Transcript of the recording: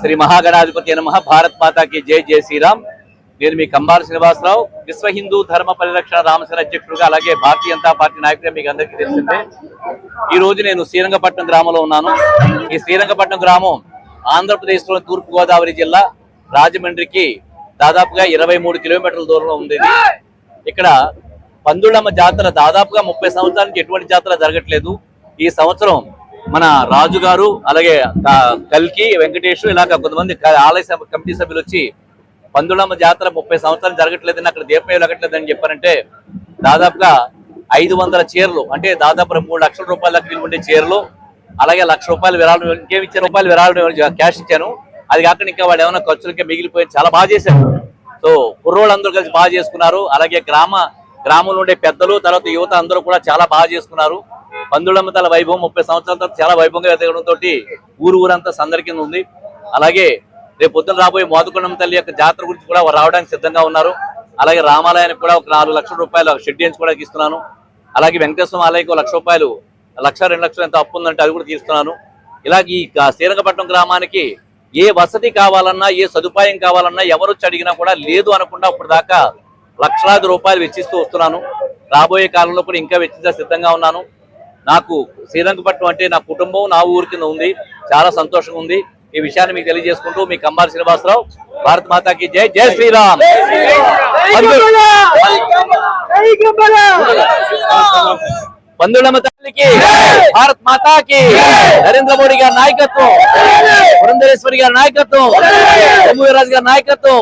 శ్రీ మహాగణాధిపతి నమ భారత్ మాతాకి జై జై శ్రీరామ్. నేను మీ కంబాల శ్రీనివాసరావు విశ్వ హిందూ ధర్మ పరిరక్షణ రామసేన అధ్యక్షుడుగా అలాగే భారతీయ జనతా పార్టీ నాయకుడిగా మీకు అందరికీ తెలిసిందే. ఈ రోజు నేను శ్రీరంగపట్నం గ్రామంలో ఉన్నాను. ఈ శ్రీరంగపట్నం గ్రామం ఆంధ్రప్రదేశ్లోని తూర్పు గోదావరి జిల్లా రాజమండ్రికి దాదాపుగా ఇరవై మూడు కిలోమీటర్ల దూరంలో ఉంది ఇక్కడ పందులమ్మ జాతర దాదాపుగా ముప్పై సంవత్సరానికి ఎటువంటి జాతర జరగట్లేదు. ఈ సంవత్సరం మన రాజు గారు అలాగే కల్కి వెంకటేష్ ఇలాగ కొంతమంది ఆలయ సభ- కమిటీ సభ్యులు వచ్చి పందులమ్మ జాతర ముప్పై సంవత్సరాలు జరగట్లేదని అక్కడ దీపం వెలగట్లేదని చెప్పారంటే దాదాపుగా ఐదు వందల చీరలు అంటే దాదాపు మూడు లక్షల రూపాయల దాకా ఉండే చీరలు అలాగే లక్ష రూపాయలు విరాళం ఇంకేమి ఇచ్చారు? రూపాయలు విరాళం క్యాష్ ఇచ్చాను. అది కాకుండా ఇంకా వాడు ఏమైనా ఖర్చులకే మిగిలిపోయి చాలా బాగా చేశారు. సో కుర్రోళ్ళందరూ కలిసి బాగా చేసుకున్నారు. అలాగే గ్రామ గ్రామంలో ఉండే పెద్దలు తర్వాత యువత అందరూ కూడా చాలా బాగా చేసుకున్నారు. పందులమ్మ తల వైభవం ముప్పై సంవత్సరాల తర్వాత చాలా వైభవంగా ఎదగడంతో ఊరు ఊరంతా సందడి కింద ఉంది. అలాగే రేపు పొద్దున రాబోయే మోదకొండమ్మ తల్లి యొక్క జాతర గురించి కూడా రావడానికి సిద్ధంగా ఉన్నారు. అలాగే రామాలయానికి కూడా ఒక నాలుగు లక్షల రూపాయలు షెడ్ కూడా ఇస్తున్నాను. అలాగే వెంకటేశ్వర ఆలయకి ఒక లక్ష రూపాయలు లక్ష రెండు లక్షలు ఎంత అప్పు ఉందంటే అది కూడా తీస్తున్నాను ఇలాగ ఈ శ్రీరంగపట్నం గ్రామానికి ఏ వసతి కావాలన్నా ఏ సదుపాయం కావాలన్నా ఎవరు అడిగినా కూడా లేదు అనకుండా ఇప్పుడు దాకా లక్షలాది రూపాయలు వెచ్చిస్తూ వస్తున్నాను. రాబోయే కాలంలో కూడా ఇంకా వెచ్చించే సిద్ధంగా ఉన్నాను. నాకు శ్రీరంగపట్నం అంటే నా కుటుంబం నా ఊరి కింద ఉంది. చాలా సంతోషంగా ఉంది. ఈ విషయాన్ని మీకు తెలియజేసుకుంటూ మీ కంబారి శ్రీనివాసరావు భారత్ మాతాకి జై జై శ్రీరామ్. బంధువులమ్మ తల్లికి భారత్ మాతాకి నరేంద్ర మోడీ గారి నాయకత్వం పురంధరేశ్వరి గారి నాయకత్వం రాజు గారి నాయకత్వం